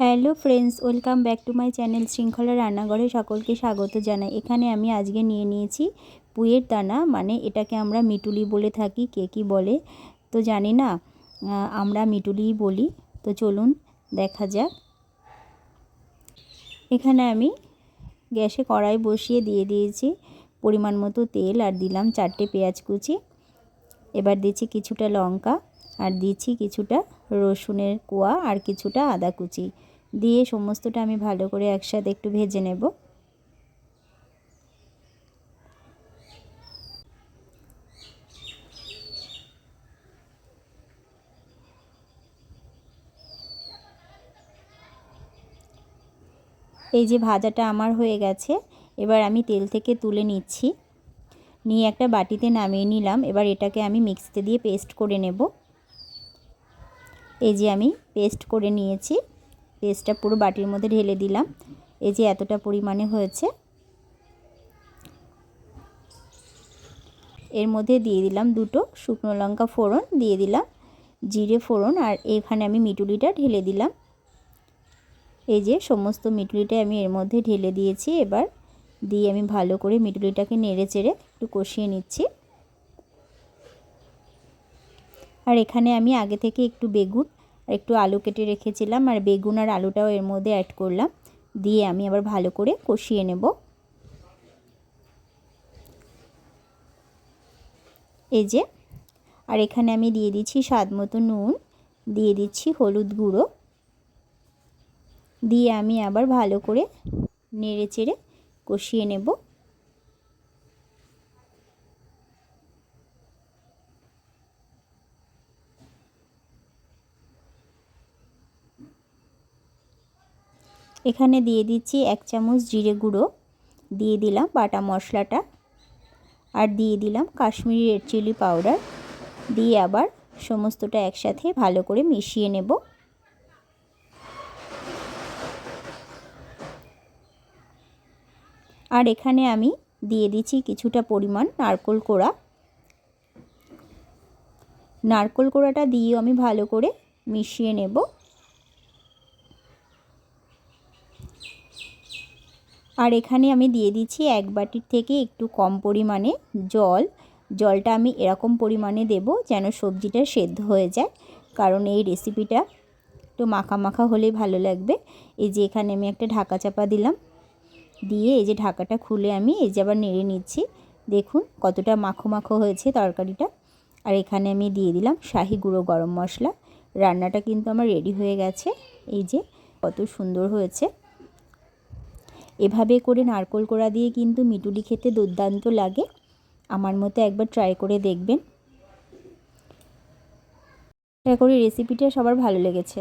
Hello friends, welcome back to my channel শৃঙ্খলা রান্নাঘরে সকলকে স্বাগত জানাই। এখানে আমি আজকে নিয়ে নিয়েছি পুয়ের দানা মানে এটাকে আমরা মিটুলি বলে থাকি, কে কী বলে? তো জানি না আমরা মিটুলিই বলি। তো চলুন দেখা যাক। এখানে আমি গ্যাসে কড়াই বসিয়ে দিয়ে দিয়েছি পরিমাণ মতো তেল আর দিলাম চারটে পেঁয়াজ কুচি। এবার দিচ্ছি কিছুটা লঙ্কা আর দিচ্ছি কিছুটা রসুনের কোয়া আর কিছুটা আদা কুচি। দিয়ে সমস্তটা আমি ভালো করে একসাথে একটু ভেজে নেব। এই যে ভাজাটা আমার হয়ে গেছে, এবার আমি তেল থেকে তুলে নিচ্ছি। নিয়ে একটা বাটিতে নামিয়ে নিলাম। এবার এটাকে আমি মিক্সিতে দিয়ে পেস্ট করে নেব। এই যে আমি পেস্ট করে নিয়েছি। পেস্টটা পুরো বাটির মধ্যে ঢেলে দিলাম। এই যে এতটা পরিমাণে হয়েছে। এর মধ্যে দিয়ে দিলাম দুটো শুকনো লঙ্কা ফোড়ন, দিয়ে দিলাম জিরে ফোড়ন আর এখানে আমি মিটুলিটা ঢেলে দিলাম। এই যে সমস্ত মিটুলিটা আমি এর মধ্যে ঢেলে দিয়েছি। এবার দিয়ে আমি ভালো করে মিটুলিটাকে নেড়ে চেড়ে একটু কষিয়ে নিচ্ছি। আর এখানে আমি আগে থেকে একটু বেগুন আর একটু আলু কেটে রেখেছিলাম আর বেগুন আর আলুটাও এর মধ্যে অ্যাড করলাম। দিয়ে আমি আবার ভালো করে কষিয়ে নেব। এই যে, আর এখানে আমি দিয়ে দিচ্ছি স্বাদ মতো নুন, দিয়ে দিচ্ছি হলুদ গুঁড়ো। দিয়ে আমি আবার ভালো করে নেড়ে চেড়ে কষিয়ে নেব। এখানে দিয়ে দিচ্ছি এক চামচ জিরে গুঁড়ো। দিয়ে দিলাম বাটা মশলাটা। আর দিয়ে দিলাম কাশ্মীরি রেড চিলি পাউডার। দিয়ে আবার সমস্তটা একসাথে ভালো করে মিশিয়ে নেব। আর এখানে আমি দিয়ে দিচ্ছি কিছুটা পরিমাণ নারকোল কোড়া। নারকোল কোড়াটা দিয়ে আমি ভালো করে মিশিয়ে নেব। আর এখানে আমি দিয়ে দিচ্ছি এক বাটির থেকে একটু কম পরিমাণে জল। জলটা আমি এরকম পরিমাণে দেব যেন সবজিটা সেদ্ধ হয়ে যায়, কারণ এই রেসিপিটা একটু মাখা মাখা হলেই ভালো লাগবে। এই যে এখানে আমি একটা ঢাকা চাপা দিলাম। দিয়ে এই যে ঢাকাটা খুলে আমি এই যে আবার নেড়ে নিচ্ছি। দেখুন কতটা মাখো মাখো হয়েছে তরকারিটা। আর এখানে আমি দিয়ে দিলাম শাহি গুঁড়ো গরম মশলা। রান্নাটা কিন্তু আমার রেডি হয়ে গেছে। এই যে কত সুন্দর হয়েছে। এভাবে করে নারকোল কোড়া দিয়ে কিন্তু মিটুলি খেতে দুর্দান্ত লাগে। আমার মতো একবার ট্রাই করে দেখবেন। আশা করি রেসিপিটা সবার ভালো লেগেছে।